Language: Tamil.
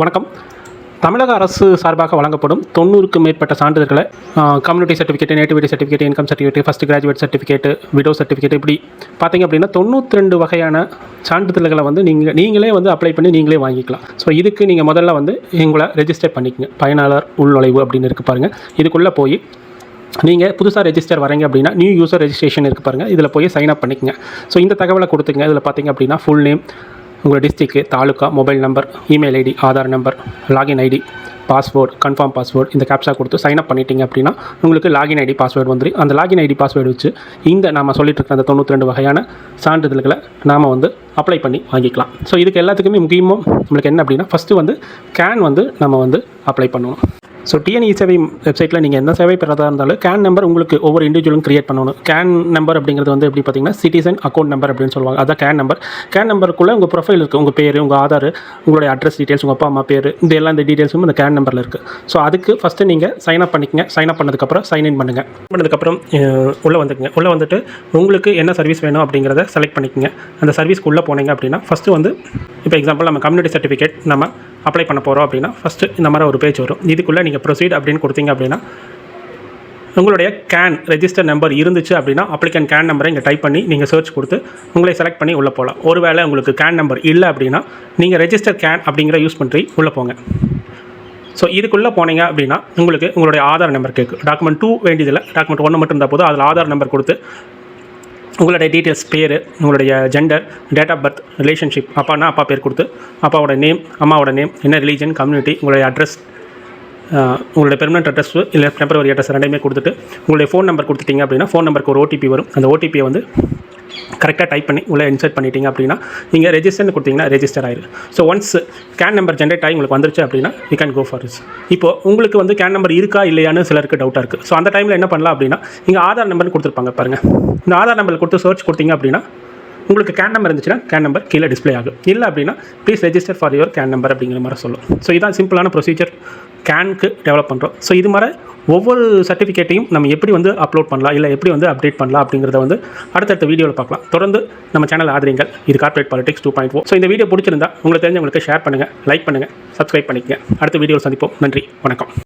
வணக்கம். தமிழக அரசு சார்பாக வழங்கப்படும் தொண்ணூறுக்கும் மேற்பட்ட சான்றிதழ்களை community certificate nativity certificate income certificate first graduate certificate widow certificate இப்படி பார்த்தீங்க அப்படின்னா தொண்ணூற்றி ரெண்டு வகையான சான்றிதழ்களை வந்து நீங்கள் நீங்களே வந்து அப்ளை பண்ணி நீங்களே வாங்கிக்கலாம். ஸோ இதுக்கு நீங்கள் முதல்ல வந்து எங்களை ரெஜிஸ்டர் பண்ணிக்கங்க. பயனாளர் உள்நுழைவு அப்படின்னு இருக்கு பாருங்கள் இதுக்குள்ளே போய் நீங்கள் புதுசாக ரெஜிஸ்டர் வரீங்க அப்படின்னா நியூ யூசர் ரெஜிஸ்ட்ரேஷன் இருக்குது பாருங்கள் இதில் போய் சைன் அப் பண்ணிக்கங்க. ஸோ இந்த தகவலை கொடுத்துங்க இதில் பார்த்தீங்க அப்படின்னா ஃபுல் நேம் உங்கள் district taluka mobile number email ID Aadhaar number login ID password confirm password இந்த கேப்ஸா கொடுத்து சைன் அப் பண்ணிட்டீங்க அப்படின்னா உங்களுக்கு லாகின் ஐடி பாஸ்வேர்டு வந்துடும் அந்த லாகின் ஐடி பாஸ்வேர்டு வச்சு இந்த நம்ம சொல்லிட்டுருக்க அந்த தொண்ணூற்றி ரெண்டு வகையான சான்றிதழ்களை நாம் வந்து அப்ளை பண்ணி வாங்கிக்கலாம். ஸோ இதுக்கு எல்லாத்துக்குமே முக்கியமாக நம்மளுக்கு என்ன அப்படின்னா ஃபஸ்ட்டு வந்து கேன் வந்து நம்ம வந்து அப்ளை பண்ணணும். ஸோ டிஎன்இ சேவை வெப்சைட்டில் நீங்கள் எந்த சேவை பெறதாக இருந்தாலும் கேன் நம்பர் உங்களுக்கு ஒவ்வொரு இண்டிவிஜுவலும் கிரியேட் பண்ணணும். கேன் நம்பர் அப்படிங்கிறது வந்து எப்படி பார்த்தீங்கன்னா சிட்டிசன் அக்கௌண்ட் நம்பர் அப்படின்னு சொல்லுவாங்க. அதான் கேன் நம்பர் கேன் நம்பருக்குள்ளே உங்கள் ப்ரொஃபைல் இருக்குது உங்கள் பேர் உங்கள் ஆதார் உங்களுடைய அட்ரஸ் டீட்டெயில்ஸ் உங்கள் அப்பா அம்மா பேர் இந்த எல்லா இந்த டீட்டெயில்ஸும் அந்த கேன் நம்பரில் இருக்குது ஸோ அதுக்கு ஃபஸ்ட்டு நீங்கள் சைன் அப் பண்ணிக்கங்க. சைன் அப் பண்ணதுக்கப்புறம் சைன் இன் பண்ணுங்கள் பண்ணதுக்கப்புறம் உள்ளே வந்துக்குங்க. உள்ளே வந்துட்டு உங்களுக்கு என்ன சர்வீஸ் வேணும் அப்படிங்கிறத செலக்ட் பண்ணிக்கங்க. அந்த சர்வீஸ்க்கு உள்ளே போனீங்க அப்படின்னா ஃபஸ்ட்டு வந்து இப்போ எக்ஸாம்பிள் நம்ம கம்யூனிட்டி சர்டிஃபிகேட் நம்ம அப்ளை பண்ண போகிறோம் அப்படின்னா ஃபஸ்ட்டு இந்த மாதிரி ஒரு பேஜ் வரும். இதுக்குள்ளே நீங்கள் ப்ரொசீட் அப்படின்னு கொடுத்தீங்க அப்படின்னா உங்களுடைய கேன் ரெஜிஸ்டர் நம்பர் இருந்துச்சு அப்படின்னா அப்ளிகன் கேன் நம்பரை இங்கே டைப் பண்ணி நீங்கள் சர்ச் கொடுத்து உங்களை செலக்ட் பண்ணி உள்ளே போகலாம். ஒருவேளை உங்களுக்கு கேன் நம்பர் இல்லை அப்படின்னா நீங்கள் ரெஜிஸ்டர் கேன் அப்படிங்கிற யூஸ் பண்ணி உள்ளே போங்க. ஸோ இதுக்குள்ளே போனீங்க அப்படின்னா உங்களுக்கு உங்களுடைய ஆதார் நம்பர் கேட்கும் டாக்குமெண்ட் டூ வேண்டியதில்லை. டாக்குமெண்ட் ஒன்று மட்டும் இருந்தால் போதும். அதில் ஆதார் நம்பர் கொடுத்து உங்களுடைய டீட்டெயில்ஸ் பேர் உங்களுடைய gender date of birth relationship அப்பானா அப்பா பேர் கொடுத்து அப்பாவோட நேம் அம்மாவோட நேம் என்ன ரிலீஜன் கம்யூனிட்டி உங்களுடைய அட்ரஸ் உங்களுடைய பெர்மனன்ட் அட்ரஸ் இல்லை டெம்பரவரி அட்ரஸ் ரெண்டையுமே கொடுத்துட்டு உங்களுடைய ஃபோன் நம்பர் கொடுத்துட்டீங்க அப்படின்னா ஃபோன் நம்பருக்கு ஒரு ஓடிபி வரும். அந்த ஓடிபியை வந்து கரெக்டாக டைப் பண்ணி உள்ளே இன்சர்ட் பண்ணிட்டீங்க அப்படின்னா நீங்கள் ரெஜிஸ்டர்னு கொடுத்தீங்கன்னா ரெஜிஸ்டர் ஆயிடும் so once CAN number generate ஆகி உங்களுக்கு வந்துருச்சு அப்படின்னா you can go for is இப்போ உங்களுக்கு வந்து கேன் நம்பர் இருக்கா இல்லையான்னு சிலருக்கு டவுட்டாக இருக்குது ஸோ அந்த டைமில் என்ன பண்ணலாம் அப்படின்னா நீங்கள் ஆதார் நம்பர்னு கொடுத்துருப்பாங்க பாருங்கள் இந்த ஆதார் நம்பர் கொடுத்து சர்ச் கொடுத்தீங்க அப்படின்னா உங்களுக்கு கேன் நம்பர் இருந்துச்சுன்னா கேன் நம்பர் கீழே டிஸ்ப்ளே ஆகும். இல்லை அப்படின்னா please register for your CAN number அப்படிங்கிற மாதிரி சொல்லும். ஸோ இதான் சிம்பிளான ப்ரொசீஜர் கேனுக்கு டெவலப் பண்ணுறோம் ஸோ இது மாதிரி ஒவ்வொரு சர்டிஃபிகேட்டையும் நம்ம எப்படி வந்து அப்லோட் பண்ணலாம் இல்லை எப்படி வந்து அப்டேட் பண்ணலாம் அப்படிங்கிறத வந்து அடுத்தடுத்த வீடியோவில் பார்க்கலாம். தொடர்ந்து நம்ம சேனல் ஆதரிங்கள். இது corporate politics two point so இந்த வீடியோ பிடிச்சிருந்தா உங்களுக்கு தெரிஞ்சவங்களுக்கு ஷேர் பண்ணுங்கள் லைக் பண்ணுங்கள் சப்ஸ்கிரைப் பண்ணிக்கங்க. அடுத்த வீடியோவில் சந்திப்போம். நன்றி வணக்கம்.